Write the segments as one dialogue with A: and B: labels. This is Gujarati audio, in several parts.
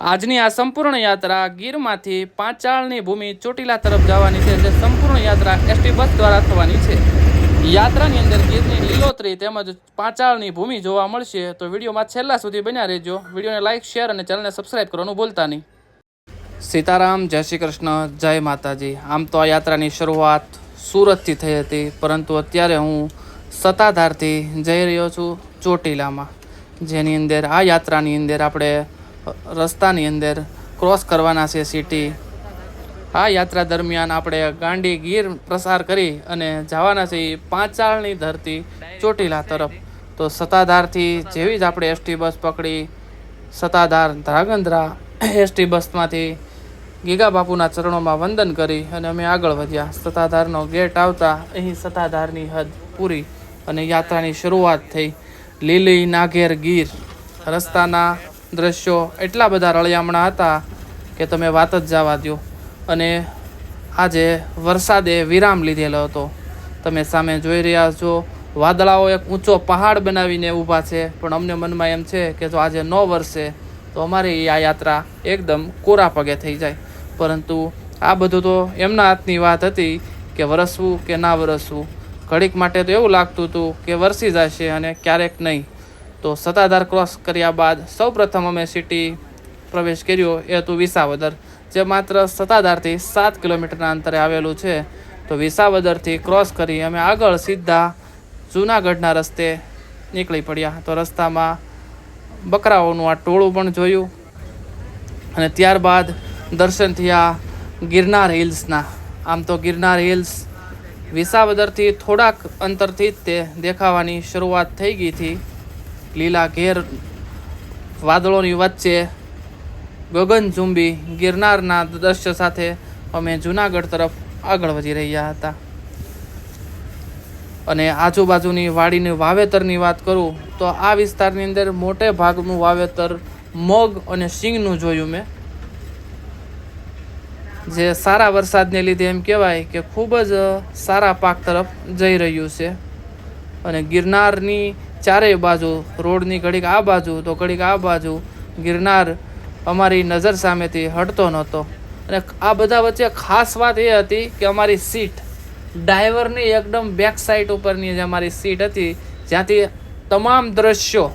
A: આજની આ સંપૂર્ણ યાત્રા ગીરમાંથી પાંચાળની ભૂમિ ચોટીલા તરફ જવાની છે, જે સંપૂર્ણ યાત્રા એસટી બસ દ્વારા થવાની છે. યાત્રાની અંદર ગીરની લીલોતરી તેમજ પાંચાળની ભૂમિ જોવા મળશે, તો વિડીયોમાં છેલ્લા સુધી બન્યા રહેજો. વિડીયોને લાઇક શેર અને ચેનલને સબસ્ક્રાઈબ કરવાનું ભૂલતા નહીં. સીતારામ, જય શ્રી કૃષ્ણ, જય માતાજી. આમ તો આ યાત્રાની શરૂઆત સુરતથી થઈ હતી, પરંતુ અત્યારે હું સત્તાધારથી જઈ રહ્યો છું ચોટીલામાં. જેની અંદર, આ યાત્રાની અંદર આપણે રસ્તાની અંદર ક્રોસ કરવાના છે સિટી આ યાત્રા દરમિયાન આપણે ગાંડી ગીર પ્રસાર કરી અને જવાના છે પાંચાળની ધરતી ચોટીલા તરફ. તો સત્તાધારથી જેવી જ આપણે એસટી બસ પકડી, સત્તાધાર ધ્રાગંધ્રા એસટી બસમાંથી ગીગા બાપુના ચરણોમાં વંદન કરી અને અમે આગળ વધ્યા. સત્તાધારનો ગેટ આવતા અહીં સત્તાધારની હદ પૂરી અને યાત્રાની શરૂઆત થઈ. લીલી નાગેર ગીર રસ્તાના દ્રશ્યો એટલા બધા રળિયામણા હતા કે તમે વાત જ જવા દો અને આજે વરસાદે વિરામ લીધેલો હતો. તમે સામે જોઈ રહ્યા છો, વાદળાઓ એક ઊંચો પહાડ બનાવીને ઊભા છે. પણ અમને મનમાં એમ છે કે જો આજે ન વરસે, તો અમારી આ યાત્રા એકદમ કોરા પગે થઈ જાય. પરંતુ આ બધું તો એમના હાથની વાત હતી કે વરસવું કે ના વરસવું. ઘડીક માટે તો એવું લાગતું હતું કે વરસી જશે અને ક્યારેક નહીં. તો સત્તાધાર ક્રોસ કર્યા બાદ સૌપ્રથમ અમે સિટી પ્રવેશ કર્યો, એ હતું વિસાવદર, જે માત્ર સત્તાધારથી સાત કિલોમીટરના અંતરે આવેલું છે. તો વિસાવદરથી ક્રોસ કરી અમે આગળ સીધા જૂનાગઢના રસ્તે નીકળી પડ્યા. તો રસ્તામાં બકરાઓનું આ ટોળું પણ જોયું અને ત્યારબાદ દર્શન થયા ગિરનાર હિલ્સના. આમ તો ગિરનાર હિલ્સ વિસાવદરથી થોડાક અંતરથી જ તે દેખાવાની શરૂઆત થઈ ગઈ હતી. લીલા ઘેર વાદળોની વચ્ચે ગગનચુંબી ગિરનારના દ્રશ્ય સાથે અમે જુનાગઢ તરફ આગળ વધી રહ્યા હતા. અને આજુબાજુની વાડીની વાવેતરની વાત કરું તો આ વિસ્તારની અંદર મોટે ભાગનું વાવેતર મગ અને સિંગનું જોયું મેં. જે સારા વરસાદને લીધે એમ કહેવાય કે ખૂબ જ સારા પાક તરફ જઈ રહ્યું છે. અને ગિરનારની ચારેય બાજુ, રોડની ઘડીક આ બાજુ, તો ઘડીક આ બાજુ, ગિરનાર અમારી નજર સામેથી હટતો નહોતો. અને આ બધા વચ્ચે ખાસ વાત એ હતી કે અમારી સીટ ડ્રાઈવરની એકદમ બેક સાઈડ ઉપરની જે અમારી સીટ હતી, જ્યાંથી તમામ દ્રશ્યો,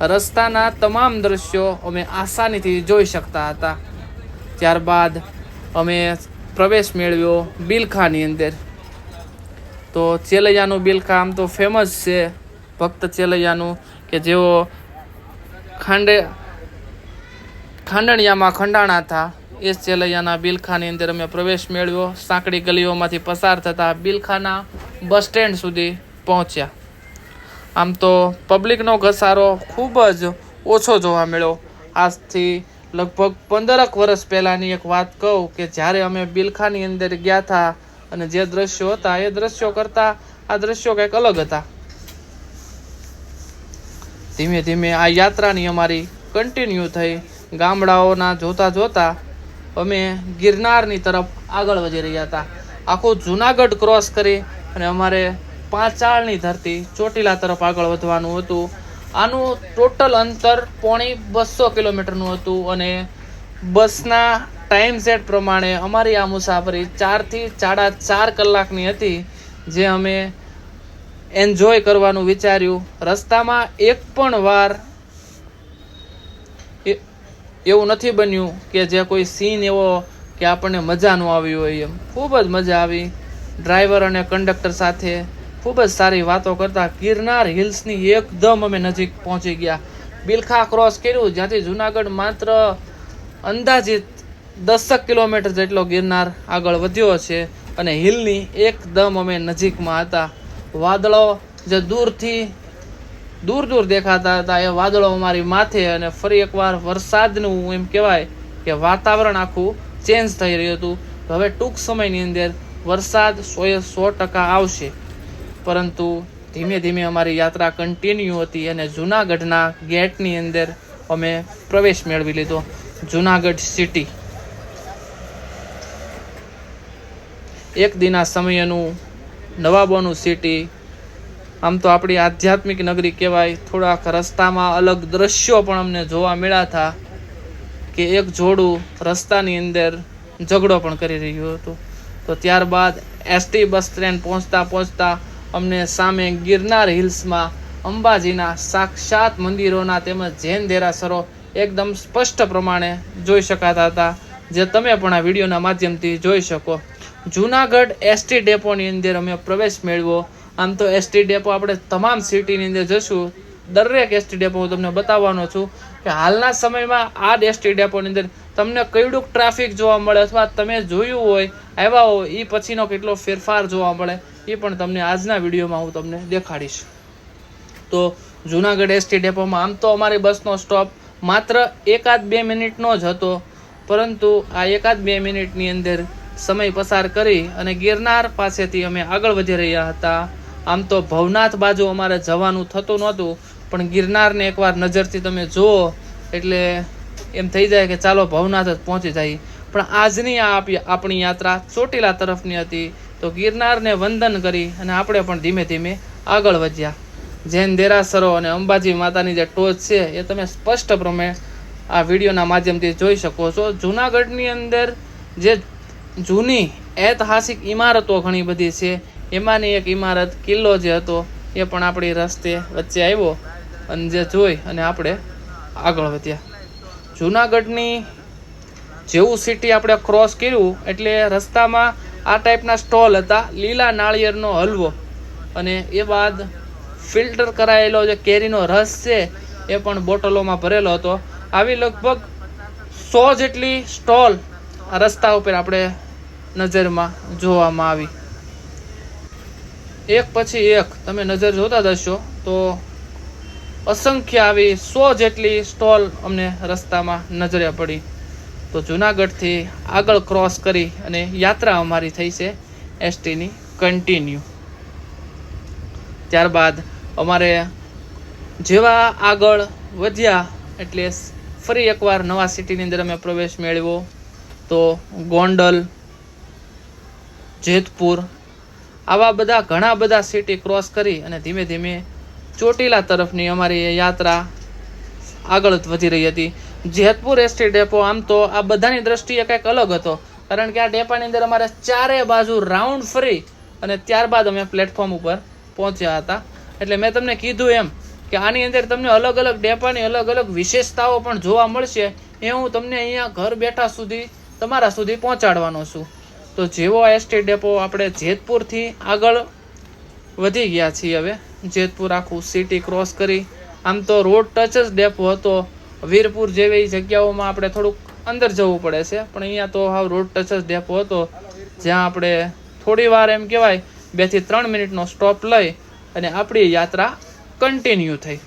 A: રસ્તાના તમામ દ્રશ્યો અમે આસાનીથી જોઈ શકતા હતા. ત્યારબાદ અમે પ્રવેશ મેળવ્યો બિલખાની અંદર. તો ચેલૈયાનું બિલખા આમ તો ફેમસ છે. ભક્ત ચેલૈયાનું કે જેઓ ખાંડે ખાંડણિયામાં ખંડાણા હતા, એ ચેલૈયાના બિલખાની અંદર અમે પ્રવેશ મેળવ્યો. સાંકડી ગલીઓમાંથી પસાર થતા બિલખાના બસ સ્ટેન્ડ સુધી પહોંચ્યા. આમ તો પબ્લિકનો ઘસારો ખૂબ જ ઓછો જોવા મળ્યો. આજથી લગભગ પંદરક વર્ષ પહેલાંની એક વાત કહું કે જ્યારે અમે બિલખાની અંદર ગયા હતા અને જે દ્રશ્યો હતા, એ દ્રશ્યો કરતાં આ દ્રશ્યો કંઈક અલગ હતા. ધીમે ધીમે આ યાત્રાની અમારી કન્ટિન્યુ થઈ. ગામડાઓના જોતા જોતા અમે ગિરનારની તરફ આગળ વધી રહ્યા હતા. આખું જુનાગઢ ક્રોસ કરી અને અમારે પાંચાળની ધરતી ચોટીલા તરફ આગળ વધવાનું હતું. આનું ટોટલ અંતર પોણી બસો કિલોમીટરનું હતું અને બસના ટાઈમ સેટ પ્રમાણે અમારી આ મુસાફરી ચારથી સાડા ચાર કલાકની હતી, જે અમે એન્જોય કરવાનું વિચાર્યું. રસ્તામાં એક પણ વાર એવું નથી બન્યું કે જે કોઈ સીન એવો કે આપણને મજા ન આવી હોય એમ. ખૂબ જ મજા આવી. ડ્રાઈવર અને કંડક્ટર સાથે ખૂબ જ સારી વાતો કરતા ગિરનાર હિલ્સની એકદમ અમે નજીક પહોંચી ગયા. બિલખા ક્રોસ કર્યું, જ્યાંથી જુનાગઢ માત્ર અંદાજિત દસક કિલોમીટર જેટલો ગિરનાર આગળ વધ્યો છે અને હિલની એકદમ અમે નજીકમાં હતા. વાદળો જે દૂરથી, દૂર દૂર દેખાતા હતા, એ વાદળો અમારી માથે અને ફરી એકવાર વરસાદનું એમ કહેવાય કે વાતાવરણ આખું ચેન્જ થઈ રહ્યું હતું. હવે ટૂંક સમયની અંદર વરસાદ સોએ સો ટકા આવશે. પરંતુ ધીમે ધીમે અમારી યાત્રા કન્ટિન્યુ હતી અને જૂનાગઢના ગેટની અંદર અમે પ્રવેશ મેળવી લીધો. જૂનાગઢ સિટી એક દિના સમયનું નવાબોનું સિટી આમ તો આપણી આધ્યાત્મિક નગરી કહેવાય, થોડાક રસ્તામાં અલગ દ્રશ્યો પણ અમને જોવા મળ્યા હતા કે એક જોડું રસ્તાની અંદર ઝઘડો પણ કરી રહ્યું હતું. તો ત્યારબાદ એસટી બસ સ્ટેન્ડ પહોંચતા પહોંચતા અમને સામે ગિરનાર હિલ્સમાં અંબાજીના સાક્ષાત મંદિરોના તેમજ જૈન દેરાસરો એકદમ સ્પષ્ટ પ્રમાણે જોઈ શકાતા હતા, જે તમે પણ આ વિડીયોના માધ્યમથી જોઈ શકો. જુનાગઢ એસટી ડેપોની અંદર અમે પ્રવેશ મેળવ્યો. આમ તો એસટી ડેપો આપણે તમામ સિટીની અંદર જશું. દરેક એસટી ડેપો હું તમને બતાવવાનો છું કે હાલના સમયમાં આ એસટી ડેપોની અંદર તમને કઈડુંક ટ્રાફિક જોવા મળે અથવા તમે જોયું હોય, આવ્યા હોય એ પછીનો કેટલો ફેરફાર જોવા મળે એ પણ તમને આજના વિડીયોમાં હું તમને દેખાડીશ. તો જુનાગઢ એસટી ડેપોમાં આમ તો અમારી બસનો સ્ટોપ માત્ર એકાદ બે મિનિટનો જ હતો, પરંતુ આ એકાદ બે મિનિટની અંદર સમય પસાર કરી અને ગિરનાર પાસેથી અમે આગળ વધી રહ્યા હતા. આમ તો ભવનાથ બાજુ અમારે જવાનું થતું નહોતું, પણ ગિરનારને એકવાર નજરથી તમે જુઓ, એટલે એમ થઈ જાય કે ચાલો ભવનાથ જ પહોંચી જાય. પણ આજની આ આપી- આપણી યાત્રા ચોટીલા તરફની હતી. તો ગિરનારને વંદન કરી અને આપણે પણ ધીમે ધીમે આગળ વધ્યા. જૈન દેરાસરો અને અંબાજી માતાની જે ટોચ છે, એ તમે સ્પષ્ટ પ્રમાણે આ વિડીયોના માધ્યમથી જોઈ શકો છો. જૂનાગઢની અંદર જે જૂની ઐતિહાસિક ઇમારતો ઘણી બધી છે. એમાંની એક ઇમારત કિલ્લો જે હતો, એ પણ આપણી રસ્તે વચ્ચે આવ્યો અને જે જોઈ અને આપણે આગળ વધ્યા. જૂનાગઢની જેવું સિટી આપણે ક્રોસ કર્યું એટલે રસ્તામાં આ ટાઈપના સ્ટોલ હતા, લીલા નાળિયેરનો હલવો. અને એ બાદ ફિલ્ટર કરાયેલો જે કેરીનો રસ છે, એ પણ બોટલોમાં ભરેલો હતો. આવી લગભગ સો જેટલી સ્ટોલ રસ્તા ઉપર આપણે નજરમાં જોવામાં આવી. એક પછી એક તમે નજર જોતા જશો તો અસંખ્ય આવી સો જેટલી સ્ટોલ અમને રસ્તામાં નજરે પડી. તો જુનાગઢથી આગળ ક્રોસ કરી અને યાત્રા અમારી થઈ છે એસટીની કન્ટિન્યુ ત્યારબાદ અમારે જેવા આગળ વધ્યા એટલે ફરી એકવાર નવા સિટીની અંદર અમે પ્રવેશ મેળવ્યો. તો ગોંડલ જેતપુર. આવા બધા ઘણા બધા સિટી ક્રોસ કરી અને ધીમે ધીમે ચોટીલા તરફની અમારી યાત્રા આગળ વધી રહી હતી. જેતપુર એસટી ડેપો આમ તો આ બધાની દ્રષ્ટિએ કંઈક અલગ હતો. કારણ કે આ ડેપાની અંદર અમારે ચારે બાજુ રાઉન્ડ ફરી અને ત્યારબાદ અમે પ્લેટફોર્મ ઉપર પહોંચ્યા હતા. એટલે મેં તમને કીધું એમ કે આની અંદર તમને અલગ અલગ ડેપાની અલગ અલગ વિશેષતાઓ પણ જોવા મળશે. એ હું તમને અહીંયા ઘર બેઠા સુધી, તમારા સુધી પહોંચાડવાનો છું. તો જેવો એસટી ડેપો આપણે જેતપુરથી આગળ વધી ગયા છીએ હવે, જેતપુર આખું સિટી ક્રોસ કરી, આમ તો રોડ ટચ જ ડેપો હતો. વીરપુર જેવી જગ્યાઓમાં આપણે થોડુંક અંદર જવું પડે છે, પણ અહીંયા તો હાવ રોડ ટચ જ ડેપો હતો. જ્યાં આપણે થોડી વાર એમ કહેવાય બેથી ત્રણ મિનિટનો સ્ટોપ લઈ અને આપણી યાત્રા કન્ટિન્યુ થઈ.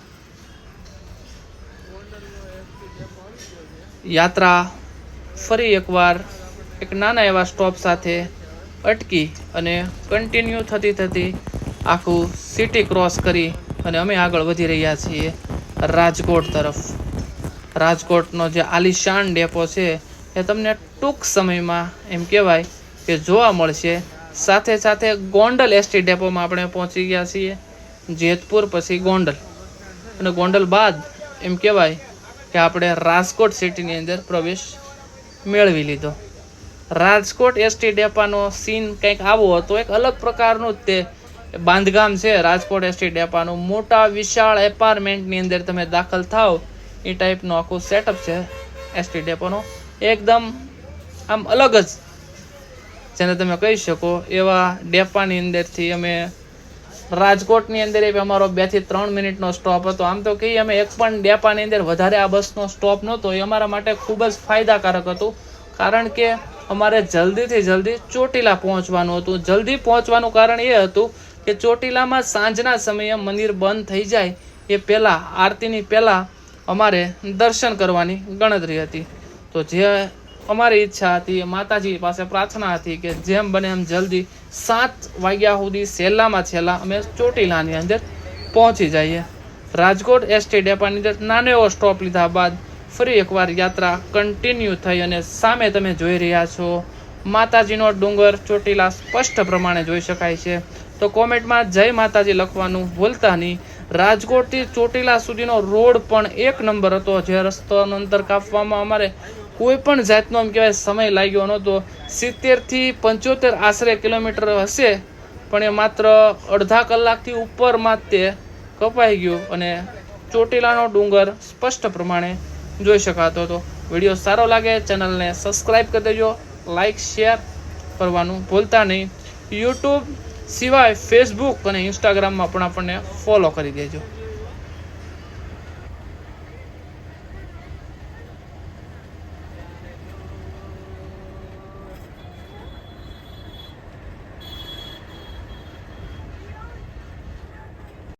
A: યાત્રા ફરી એકવાર એક નાના એવા સ્ટોપ સાથે અટકી અને કન્ટિન્યુ થતી થતી આખું સિટી ક્રોસ કરી અને અમે આગળ વધી રહ્યા છીએ રાજકોટ તરફ. રાજકોટનો જે આલિશાન ડેપો છે, એ તમને ટૂંક સમયમાં એમ કહેવાય કે જોવા મળશે. સાથે સાથે ગોંડલ એસટી ડેપોમાં આપણે પહોંચી ગયા છીએ, જેતપુર પછી ગોંડલ. અને ગોંડલ બાદ એમ કહેવાય કે આપણે રાજકોટ સિટીની અંદર પ્રવેશ મેળવી લીધો. રાજકોટ એસટી ડેપાનો સીન કંઈક આવો હતો. એક અલગ પ્રકારનું જ તે બાંધકામ છે રાજકોટ એસટી ડેપાનું. મોટા વિશાળ એપાર્ટમેન્ટની અંદર તમે દાખલ થાવ એ ટાઈપનું આખું સેટઅપ છે એસટી ડેપોનો. એકદમ આમ અલગ જ, જેને તમે કહી શકો, એવા ડેપાની અંદરથી અમે રાજકોટની અંદર એ અમારો બેથી ત્રણ મિનિટનો સ્ટોપ હતો. આમ તો કહીએ અમે એક પણ ડેપાની અંદર વધારે આ બસનો સ્ટોપ નહોતો. એ અમારા માટે ખૂબ જ ફાયદાકારક હતું. કારણ કે અમારે જલ્દીથી જલ્દી ચોટીલા પહોંચવાનું હતું. જલ્દી પહોંચવાનું કારણ એ હતું કે ચોટીલામાં સાંજના સમયે મંદિર બંધ થઈ જાય એ પહેલાં, આરતીની પહેલાં અમારે દર્શન કરવાની ગણતરી હતી. તો જે અમારી ઈચ્છા હતી માતાજી પાસે પ્રાર્થના હતી કે જેમ બને એમ જલ્દી સાત વાગ્યા સુધી છેલ્લામાં છેલ્લા અમે ચોટીલાની અંદર પહોંચી જઈએ. રાજકોટ એસટી ડેપાની અંદર નાનો એવો સ્ટોપ લીધા બાદ ફરી એકવાર યાત્રા કન્ટિન્યુ થઈ અને સામે તમે જોઈ રહ્યા છો. માતાજીનો ડુંગર ચોટીલા સ્પષ્ટ પ્રમાણે જોઈ શકાય છે. તો કોમેન્ટમાં જય માતાજી લખવાનું ભૂલતા નહીં. રાજકોટથી ચોટીલા સુધીનો રોડ પણ એક નંબર હતો. જે રસ્તાનું અંતર કાપવામાં અમારે કોઈ પણ જાતનો એમ કહેવાય સમય લાગ્યો નહોતો. સિત્તેરથી પંચોતેર આશરે કિલોમીટર હશે, પણ એ માત્ર અડધા કલાકથી ઉપરમાં તે કપાઈ ગયું અને ચોટીલાનો ડુંગર સ્પષ્ટ પ્રમાણે જોઈ શકાતો હતો વીડિયો સારો લાગે, ચેનલને સબસ્ક્રાઈબ કરી દેજો લાઇક શેર કરવાનું ભૂલતા નહીં. યુટ્યુબ સિવાય ફેસબુક અને ઇન્સ્ટાગ્રામમાં પણ આપણને ફોલો કરી દેજો.